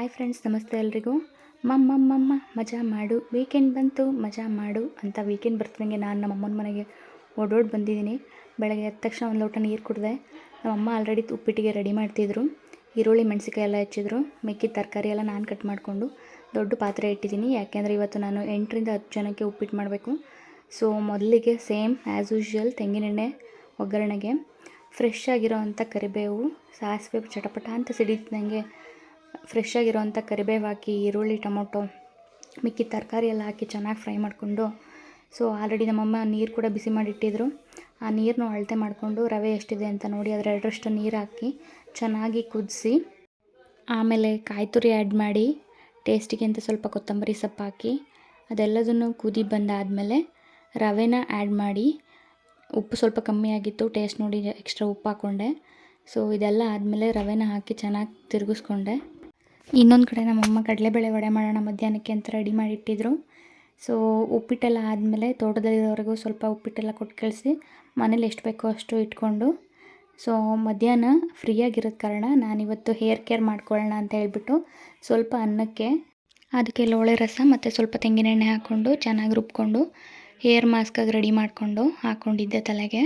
Hi friends, ನಮಸ್ತೆ ಎಲ್ರಿಗೂ. ಮಮ್ಮ ಮಮ್ಮ ಮಜಾ ಮಾಡು. ವೀಕೆಂಡ್ ಬಂತು, ಮಜಾ ಮಾಡು ಅಂತ ವೀಕೆಂಡ್ ಬರ್ತಿದಂಗೆ ನಾನು ನಮ್ಮ ಅಮ್ಮನ ಮನೆಗೆ ಓಡೋಡಿ ಬಂದಿದ್ದೀನಿ. ಬೆಳಗ್ಗೆ ಎದ್ದ ತಕ್ಷಣ ಒಂದು ಲೋಟ ನೀರು ಕುಡಿದೆ. ನಮ್ಮಮ್ಮ ಆಲ್ರೆಡಿ ಉಪ್ಪಿಟ್ಟಿಗೆ ರೆಡಿ ಮಾಡ್ತಿದ್ರು. ಈರುಳ್ಳಿ ಮೆಣಸಿಕಾಯಿ ಎಲ್ಲ ಹೆಚ್ಚಿದ್ರು. ಮಿಕ್ಕಿದ ತರಕಾರಿ ಎಲ್ಲ ನಾನು ಕಟ್ ಮಾಡಿಕೊಂಡು ದೊಡ್ಡ ಪಾತ್ರೆ ಇಟ್ಟಿದ್ದೀನಿ. ಯಾಕೆಂದರೆ ಇವತ್ತು ನಾನು ಎಂಟರಿಂದ ಹತ್ತು ಜನಕ್ಕೆ ಉಪ್ಪಿಟ್ಟು ಮಾಡಬೇಕು. ಸೊ ಮೊದಲಿಗೆ ಸೇಮ್ ಆ್ಯಸ್ ಯೂಶ್ವಲ್ ತೆಂಗಿನೆಣ್ಣೆ ಒಗ್ಗರಣೆಗೆ. ಫ್ರೆಶ್ ಆಗಿರೋವಂಥ ಕರಿಬೇವು, ಸಾಸಿವೆ, ಚಟಪಟ ಅಂತ ಸಿಡಿದಂಗೆ ಫ್ರೆಶ್ ಆಗಿರೋವಂಥ ಕರಿಬೇವು ಹಾಕಿ, ಈರುಳ್ಳಿ, ಟೊಮೊಟೊ, ಮಿಕ್ಕಿ ತರಕಾರಿ ಎಲ್ಲ ಹಾಕಿ ಚೆನ್ನಾಗಿ ಫ್ರೈ ಮಾಡಿಕೊಂಡು ಸೊ ಆಲ್ರೆಡಿ ನಮ್ಮಮ್ಮ ನೀರು ಕೂಡ ಬಿಸಿ ಮಾಡಿಟ್ಟಿದ್ರು. ಆ ನೀರನ್ನು ಅಳತೆ ಮಾಡಿಕೊಂಡು ರವೆ ಎಷ್ಟಿದೆ ಅಂತ ನೋಡಿ ಅದರ ಎರಡರಷ್ಟು ನೀರು ಹಾಕಿ ಚೆನ್ನಾಗಿ ಕುದಿಸಿ, ಆಮೇಲೆ ಕಾಯಿ ತುರಿ ಆ್ಯಡ್ ಮಾಡಿ ಟೇಸ್ಟಿಗೆ ಅಂತ ಸ್ವಲ್ಪ ಕೊತ್ತಂಬರಿ ಸೊಪ್ಪು ಹಾಕಿ, ಅದೆಲ್ಲದನ್ನು ಕುದಿ ಬಂದಾದಮೇಲೆ ರವೆನ ಆ್ಯಡ್ ಮಾಡಿ, ಉಪ್ಪು ಸ್ವಲ್ಪ ಕಮ್ಮಿ ಆಗಿತ್ತು ಟೇಸ್ಟ್ ನೋಡಿ ಎಕ್ಸ್ಟ್ರಾ ಉಪ್ಪು ಹಾಕ್ಕೊಂಡೆ ಸೊ ಇದೆಲ್ಲ ಆದಮೇಲೆ ರವೆನ ಹಾಕಿ ಚೆನ್ನಾಗಿ ತಿರುಗಿಸ್ಕೊಂಡೆ. ಇನ್ನೊಂದು ಕಡೆ ನಮ್ಮಮ್ಮ ಕಡಲೆಬೇಳೆ ವಡೆ ಮಾಡೋಣ ಮಧ್ಯಾಹ್ನಕ್ಕೆ ಅಂತ ರೆಡಿ ಮಾಡಿಟ್ಟಿದ್ರು. ಸೊ ಉಪ್ಪಿಟ್ಟೆಲ್ಲ ಆದಮೇಲೆ ತೋಟದಲ್ಲಿರೋವರೆಗೂ ಸ್ವಲ್ಪ ಉಪ್ಪಿಟ್ಟೆಲ್ಲ ಕೊಟ್ಟು ಕಳಿಸಿ ಮನೇಲಿ ಎಷ್ಟು ಬೇಕೋ ಅಷ್ಟು ಇಟ್ಕೊಂಡು. ಸೊ ಮಧ್ಯಾಹ್ನ ಫ್ರೀಯಾಗಿರೋದ ಕಾರಣ ನಾನಿವತ್ತು ಹೇರ್ ಕೇರ್ ಮಾಡ್ಕೊಳ್ಳೋಣ ಅಂತ ಹೇಳ್ಬಿಟ್ಟು ಸ್ವಲ್ಪ ಅನ್ನಕ್ಕೆ, ಅದಕ್ಕೆ ಲೋಳೆ ರಸ ಮತ್ತು ಸ್ವಲ್ಪ ತೆಂಗಿನೆಣ್ಣೆ ಹಾಕ್ಕೊಂಡು ಚೆನ್ನಾಗಿ ರುಬ್ಕೊಂಡು ಹೇರ್ ಮಾಸ್ಕಾಗಿ ರೆಡಿ ಮಾಡಿಕೊಂಡು ಹಾಕ್ಕೊಂಡಿದ್ದೆ ತಲೆಗೆ.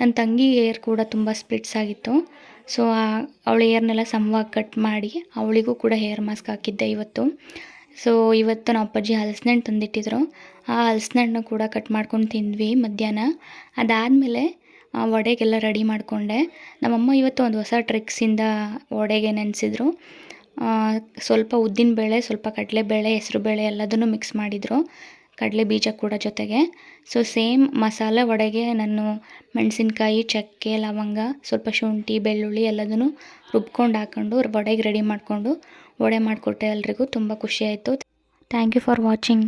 ನನ್ನ ತಂಗಿ ಹೇರ್ ಕೂಡ ತುಂಬ ಸ್ಪ್ಲಿಟ್ಸ್ ಆಗಿತ್ತು. ಸೊ ಅವಳ ಹೇರ್ನೆಲ್ಲ ಸಮವಾಗಿ ಕಟ್ ಮಾಡಿ ಅವಳಿಗೂ ಕೂಡ ಹೇರ್ ಮಾಸ್ಕ್ ಹಾಕಿದ್ದೆ ಇವತ್ತು. ಸೊ ಇವತ್ತು ನಮ್ಮ ಅಪ್ಪಾಜಿ ಹಲಸಿನಣ್ಣು ತಂದಿಟ್ಟಿದ್ರು. ಆ ಹಲಸಿನಣ್ಣು ಕೂಡ ಕಟ್ ಮಾಡ್ಕೊಂಡು ತಿಂದ್ವಿ ಮಧ್ಯಾಹ್ನ. ಅದಾದಮೇಲೆ ವಡೆಗೆಲ್ಲ ರೆಡಿ ಮಾಡಿಕೊಂಡೆ. ನಮ್ಮಮ್ಮ ಇವತ್ತು ಒಂದು ಹೊಸ ಟ್ರಿಕ್ಸಿಂದ ವಡೆಗೆ ನೆನೆಸಿದ್ರು. ಸ್ವಲ್ಪ ಉದ್ದಿನ ಬೇಳೆ, ಸ್ವಲ್ಪ ಕಡಲೆಬೇಳೆ, ಹೆಸ್ರುಬೇಳೆ ಎಲ್ಲದನ್ನು ಮಿಕ್ಸ್ ಮಾಡಿದರು. ಕಡಲೆ ಬೀಜ ಕೂಡ ಜೊತೆಗೆ. ಸೊ ಸೇಮ್ ಮಸಾಲೆ ವಡೆಗೆ ನಾನು ಮೆಣಸಿನ್ಕಾಯಿ, ಚಕ್ಕೆ, ಲವಂಗ, ಸ್ವಲ್ಪ ಶುಂಠಿ, ಬೆಳ್ಳುಳ್ಳಿ ಎಲ್ಲದನ್ನು ರುಬ್ಕೊಂಡು ಹಾಕ್ಕೊಂಡು ವಡೆಗೆ ರೆಡಿ ಮಾಡಿಕೊಂಡು ವಡೆ ಮಾಡಿಕೊಟ್ಟೆ ಎಲ್ರಿಗೂ ತುಂಬ ಖುಷಿಯಾಯಿತು ಥ್ಯಾಂಕ್ ಯು ಫಾರ್ ವಾಚಿಂಗ್